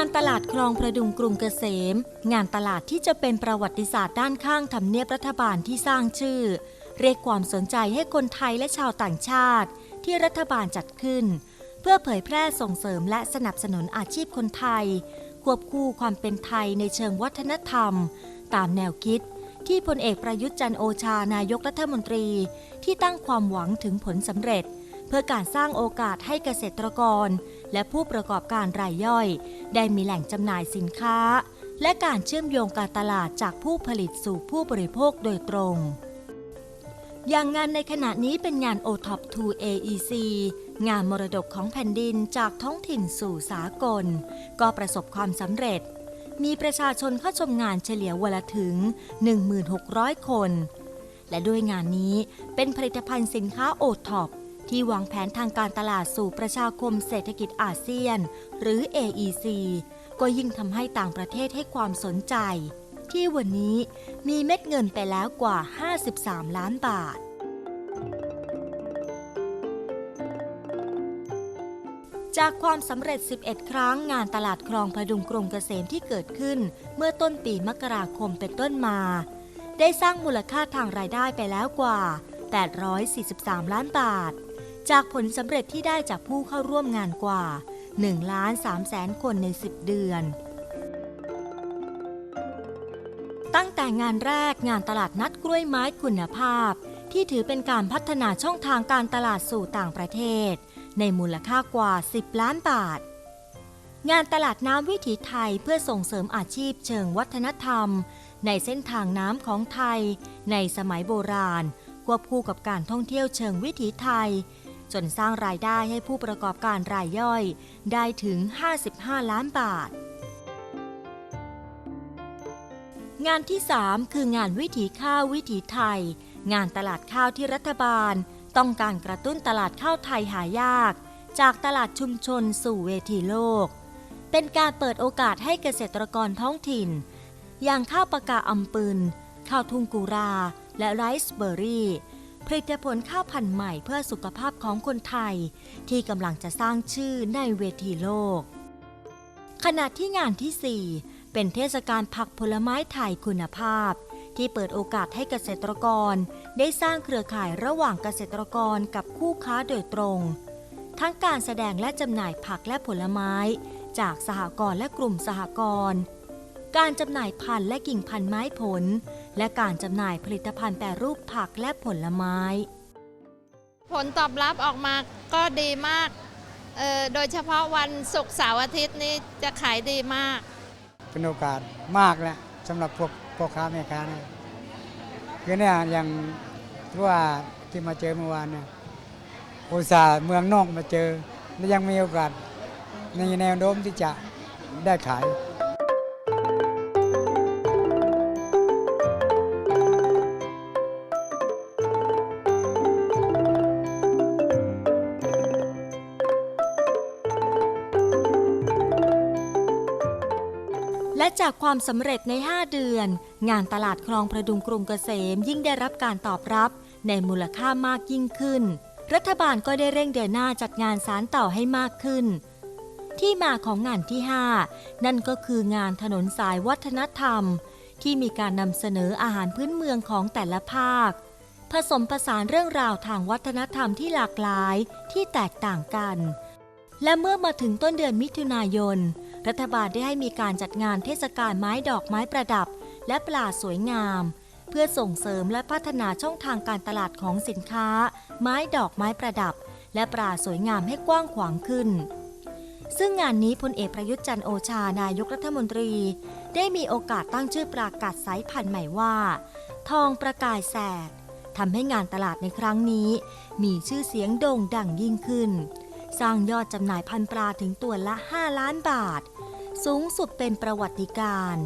งานตลาดคลองประดุงกรุงเกษม งานตลาดที่จะเป็นประวัติศาสตร์ด้านข้างทำเนียบรัฐบาลที่สร้างชื่อ เรียกความสนใจให้คนไทยและชาวต่างชาติ ที่รัฐบาลจัดขึ้น เพื่อเผยแพร่ส่งเสริมและสนับสนุนอาชีพคนไทย ควบคู่ความเป็นไทยในเชิงวัฒนธรรม ตามแนวคิด ที่พลเอกประยุทธ์จันโอชานายกรัฐมนตรี ที่ตั้งความหวังถึงผลสำเร็จ เพื่อการสร้างโอกาสให้เกษตรกร และผู้ประกอบการรายย่อย ได้มีแหล่งจำหน่ายสินค้า และการเชื่อมโยงการตลาดจากผู้ผลิตสู่ผู้บริโภคโดยตรง อย่างงานในขณะนี้เป็นงาน OTOP 2 AEC งานมรดกของแผ่นดินจากท้องถิ่นสู่สากล ก็ประสบความสำเร็จ มีประชาชนเข้าชมงานเฉลี่ยวันละถึง 1,600 คน และด้วยงานนี้เป็นผลิตภัณฑ์สินค้าโอท็อป ที่วางแผนทางการตลาดสู่ประชาคมเศรษฐกิจอาเซียน หรือ AEC ก็ยิ่งทำให้ต่างประเทศให้ความสนใจ ที่วันนี้มีเม็ดเงินไปแล้วกว่า 53 ล้านบาทจากความสำเร็จ 11 ครั้งงานตลาดคลองพดุงกรุงเกษมที่เกิดขึ้น เมื่อต้นปีมกราคมเป็นต้นมา ได้สร้างมูลค่าทางรายได้ไปแล้วกว่า 843 ล้านบาท จากผลสำเร็จที่ได้จากผู้เข้าร่วมงานกว่า1ล้าน3แสนคนใน 10 เดือน ตั้งแต่งานแรกงานตลาดนัดกล้วยไม้คุณภาพ ที่ถือเป็นการพัฒนาช่องทางการตลาดสู่ต่างประเทศ ในมูลค่ากว่า 10 ล้านบาท งานตลาดน้ำวิถีไทยเพื่อส่งเสริมอาชีพเชิงวัฒนธรรม ในเส้นทางน้ำของไทย ในสมัยโบราณควบคู่กับการท่องเที่ยวเชิงวิถีไทย จนสร้างรายได้ให้ผู้ประกอบการรายย่อย ได้ถึง 55 ล้านบาท งานที่ 3 คืองานวิถีข้าววิถีไทย งานตลาดข้าวที่รัฐบาล ต้องการกระตุ้นตลาดข้าวไทยหายาก จากตลาดชุมชนสู่เวทีโลก เป็นการเปิดโอกาสให้เกษตรกรท้องถิ่น อย่างข้าวปากกาอำปืนข้าวทุ่งกุรา และไรซ์เบอร์รี่ ผลิตผลข้าวพันธุ์ใหม่เพื่อสุขภาพของคนไทย ที่กำลังจะสร้างชื่อในเวทีโลก ขณะที่งานที่ 4 เป็นเทศกาลผักผลไม้ไทยคุณภาพ ที่เปิดโอกาสให้เกษตรกร ได้สร้างเครือข่ายระหว่างเกษตรกรกับคู่ค้าโดยตรง ทั้งการแสดงและจำหน่ายผักและผลไม้ จากสหกรณ์และกลุ่มสหกรณ์การจำหน่ายพันธุ์และกิ่งพันธุ์ไม้ผล และการจำหน่ายผลิตภัณฑ์แปรรูปผักและผลไม้ ผลตอบรับออกมาก็ดีมากเอ่อโดยเฉพาะวันศุกร์เสาร์อาทิตย์นี้จะขายดีมาก เป็นโอกาสมากแล้วสำหรับพวกพ่อค้าแม่ค้าเนี่ยคือเนี่ยอย่างที่ว่าที่มาเจอเมื่อวานเนี่ยอุตส่าห์เมืองนอกมาเจอ และยังมีโอกาสในแนวโน้มที่จะได้ขาย และจากความสำเร็จใน 5 เดือน งานตลาดคลองประดุงกรุงเกษมยิ่งได้รับการตอบรับในมูลค่ามากยิ่งขึ้น รัฐบาลก็ได้เร่งเดินหน้าจัดงานสารต่อให้มากขึ้น ที่มาของงานที่ 5 นั่นก็คืองานถนนสายวัฒนธรรม ที่มีการนำเสนออาหารพื้นเมืองของแต่ละภาค ผสมผสานเรื่องราวทางวัฒนธรรมที่หลากหลายที่แตกต่างกัน และเมื่อมาถึงต้นเดือนมิถุนายน รัฐบาลได้ให้มีการจัดงานเทศกาลไม้ดอกไม้ประดับ และปลาสวยงาม เพื่อส่งเสริมและพัฒนาช่องทางการตลาดของสินค้า ไม้ดอกไม้ประดับ และปลาสวยงามให้กว้างขวางขึ้น ซึ่งงานนี้พลเอกประยุทธ์จันโอชานายกรัฐมนตรี ได้มีโอกาสตั้งชื่อปลากัดสายพันธุ์ใหม่ว่า ทองประกายแสดทำให้งานตลาดในครั้งนี้ มีชื่อเสียงโด่งดังยิ่งขึ้น สร้างยอดจำหน่ายพันปลาถึงตัวละ 5 ล้านบาท สูงสุดเป็นประวัติการ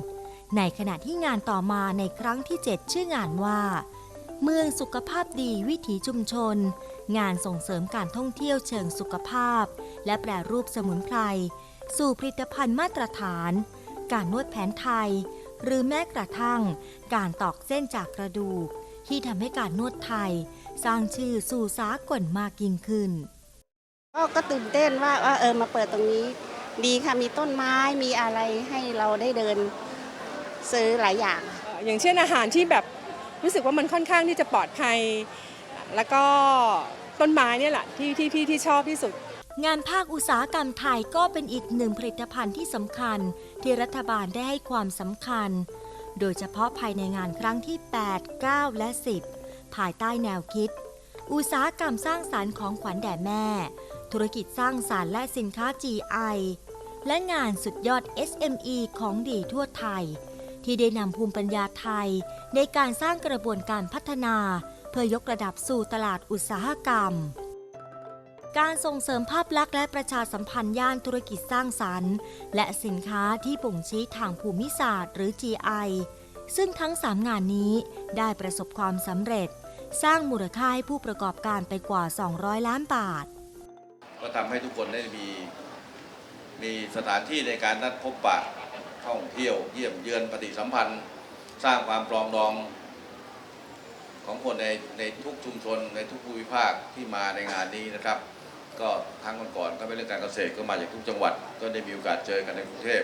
ในขณะที่งานต่อมาในครั้งที่ 7 ชื่องานว่า เมืองสุขภาพดีวิถีชุมชน งานส่งเสริมการท่องเที่ยวเชิงสุขภาพ และแปรรูปสมุนไพรสู่ผลิตภัณฑ์มาตรฐาน การนวดแผนไทย หรือแม้กระทั่ง การตอกเส้นจากกระดูก ที่ทำให้การนวดไทย สร้างชื่อสู่สากลมากยิ่งขึ้น ก็ก็ตื่นเต้นว่าว่าเออมาเปิดตรงนี้ ดีค่ะมีต้นไม้มีอะไรให้เราได้เดินซื้อหลายอย่าง เอ่ออย่างเช่นอาหารที่แบบรู้สึกว่ามันค่อนข้างที่จะปลอดภัย แล้วก็ต้นไม้เนี่ยแหละที่ที่ที่ที่ชอบที่สุด งานภาคอุตสาหกรรมไทยก็เป็นอีกหนึ่งผลิตภัณฑ์ที่สำคัญ ที่รัฐบาลได้ให้ความสำคัญ โดยเฉพาะภายในงานครั้งที่ 8 9 และ 10 ภายใต้แนวคิด อุตสาหกรรมสร้างสารรค์ของขวัญแด่แม่ ธุรกิจสร้างสารรค์และสินค้า GI และงานสุดยอด SME ของดีทั่วไทย ที่ได้นำภูมิปัญญาไทย ในการสร้างกระบวนการพัฒนา เพื่อยกระดับสู่ตลาดอุตสาหกรรม การส่งเสริมภาพลักษณ์และประชาสัมพันธ์ย่านธุรกิจสร้างสรรค์ และสินค้าที่บ่งชี้ทางภูมิศาสตร์หรือ GI ซึ่งทั้ง 3 งานนี้ได้ประสบความสำเร็จ สร้างมูลค่าให้ผู้ประกอบการไปกว่า 200 ล้านบาท ก็ทำให้ทุกคนได้มีมีสถานที่ในการนัดพบปะท่องเที่ยว เยี่ยมเยือนปฏิสัมพันธ์ สร้างความปรองดองของคนในในทุกชุมชนในทุกภูมิภาคที่มาในงานนี้นะครับ ก็ครั้งก่อนๆก็เป็นเรื่องการเกษตรก็มาจากทุกจังหวัด ก็ได้มีโอกาสเจอกันในกรุงเทพ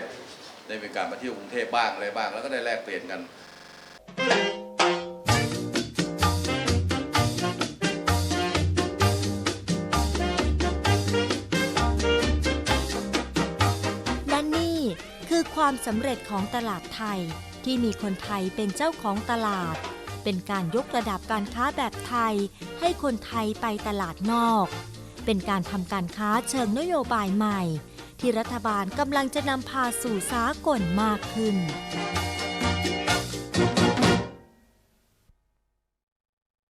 ได้มีกาสมาเที่ยวกรุงเทพบ้างอะไรบ้าง แล้วก็ได้แลกเปลี่ยนกัน ความสำเร็จของตลาดไทย ที่มีคนไทยเป็นเจ้าของตลาด เป็นการยกระดับการค้าแบบไทย ให้คนไทยไปตลาดนอก เป็นการทำการค้าเชิงนโยบายใหม่ ที่รัฐบาลกำลังจะนำพาสู่สากลมากขึ้น